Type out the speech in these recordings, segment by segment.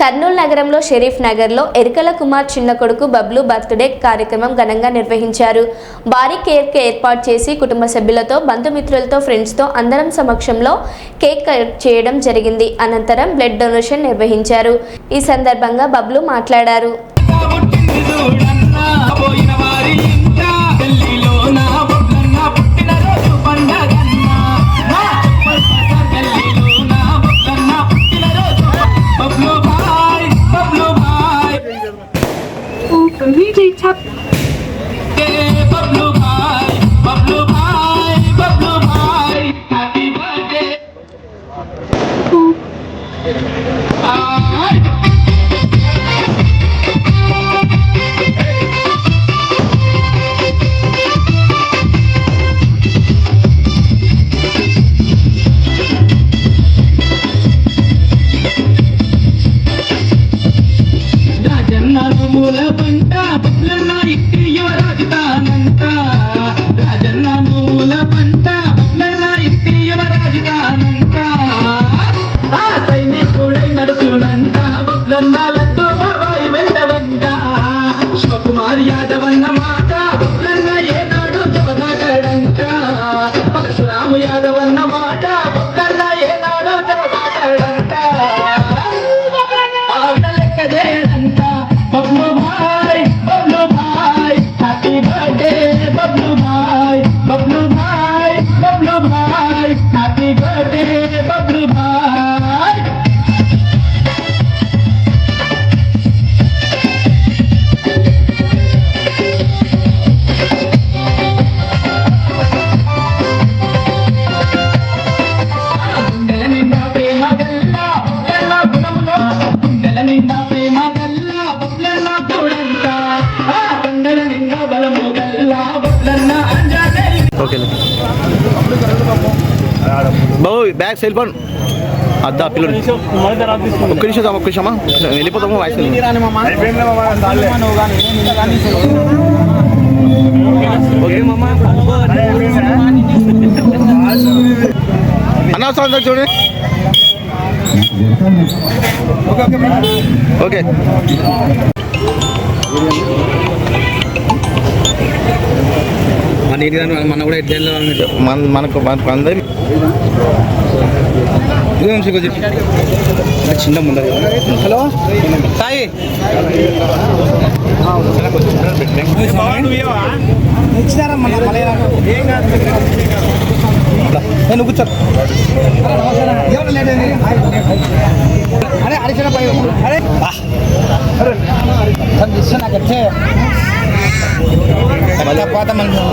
కర్నూలు నగరంలో షరీఫ్ నగర్లో ఎరికల కుమార్ చిన్న కొడుకు బబ్లు బర్త్డే కార్యక్రమం ఘనంగా నిర్వహించారు. భారీ కేక్ ఏర్పాటు చేసి కుటుంబ సభ్యులతో బంధుమిత్రులతో ఫ్రెండ్స్తో అందరం సమక్షంలో కేక్ కట్ చేయడం జరిగింది. అనంతరం బ్లడ్ డొనేషన్ నిర్వహించారు. ఈ సందర్భంగా బబ్లు మాట్లాడారు. ఆయ్ రాజన్న మూల పంట బుల్లన్న ఇట్టి యువరాజు రాజన్న మూల ఓకే బాబు బ్యాగ్ సెల్ ఫోన్ అద్దా పిల్లడు. ఒక్క నిమిషం ఒక్క నిమిషమా వెళ్ళిపోతాము వాయిస్ అనవసరం చూడండి ఓకే. మన మన మన మనకు అందరి చిన్న ముందర హలో? సాయి. నేను కూర్చో. అరే అరిచిన పై అరే. నాకు మళ్ళీ పాత మనిషి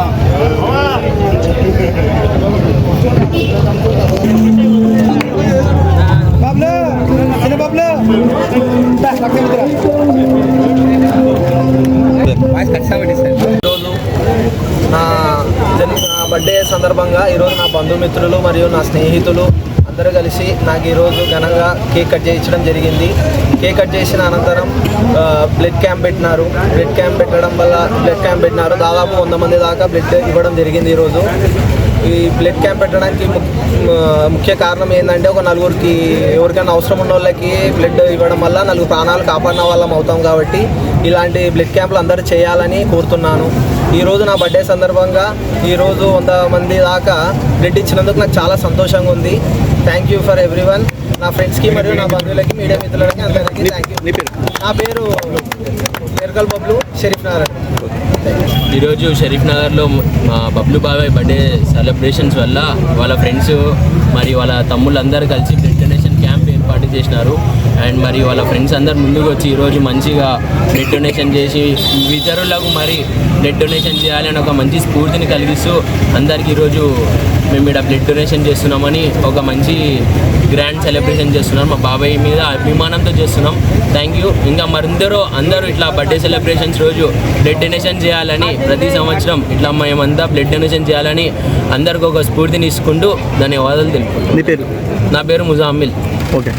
నా జన్ నా బర్త్డే సందర్భంగా ఈరోజు నా బంధుమిత్రులు మరియు నా స్నేహితులు అందరూ కలిసి నాకు ఈరోజు ఘనంగా కేక్ కట్ చేయించడం జరిగింది. కేక్ కట్ చేసిన అనంతరం బ్లడ్ క్యాంప్ పెట్టినారు. బ్లడ్ క్యాంప్ పెట్టడం వల్ల బ్లడ్ క్యాంప్ పెట్టినారు. దాదాపు వంద మంది దాకా బ్లడ్ ఇవ్వడం జరిగింది ఈరోజు. ఈ బ్లడ్ క్యాంప్ పెట్టడానికి ముఖ్య కారణం ఏంటంటే ఒక నలుగురికి ఎవరికైనా అవసరం ఉన్న వాళ్ళకి బ్లడ్ ఇవ్వడం వల్ల నలుగురు ప్రాణాలు కాపాడిన వాళ్ళం అవుతాం కాబట్టి ఇలాంటి బ్లడ్ క్యాంపులు అందరూ చేయాలని కోరుతున్నాను. ఈరోజు నా బర్త్డే సందర్భంగా ఈరోజు వంద మంది దాకా బ్లడ్ ఇచ్చినందుకు నాకు చాలా సంతోషంగా ఉంది. థ్యాంక్ యూ ఫర్ ఎవ్రీ నా ఫ్రెండ్స్కి మరియు నా బంధువులకి మీడియా మిత్రులకి అందరికీ థ్యాంక్ యూ నీ పేరు? ఎరకల్ బబ్లు షరీఫ్ నారాయణ. ఈరోజు షరీఫ్ నగర్లో మా బబ్లు బాబాయ్ బర్త్డే సెలబ్రేషన్స్ వల్ల వాళ్ళ ఫ్రెండ్స్ మరి వాళ్ళ తమ్ముళ్ళందరూ కలిసి ఏర్పాటు చేసినారు. అండ్ మరి వాళ్ళ ఫ్రెండ్స్ అందరు ముందుకు వచ్చి ఈరోజు మంచిగా బ్లడ్ డొనేషన్ చేసి ఇతరులకు మరి బ్లడ్ డొనేషన్ చేయాలని ఒక మంచి స్ఫూర్తిని కలిగిస్తూ అందరికీ ఈరోజు మేము ఇక్కడ బ్లడ్ డొనేషన్ చేస్తున్నామని ఒక మంచి గ్రాండ్ సెలబ్రేషన్ చేస్తున్నాం. మా బాబాయ్ మీద అభిమానంతో చేస్తున్నాం. థ్యాంక్ యూ ఇంకా మరిందరూ అందరూ ఇట్లా బర్త్డే సెలబ్రేషన్స్ రోజు బ్లడ్ డొనేషన్ చేయాలని ప్రతి సంవత్సరం ఇట్లా మేమంతా బ్లడ్ డొనేషన్ చేయాలని అందరికి ఒక స్ఫూర్తిని ఇసుకుంటూ ధన్యవాదాలు పేరు? నా పేరు ముజామిల్. ఓకే.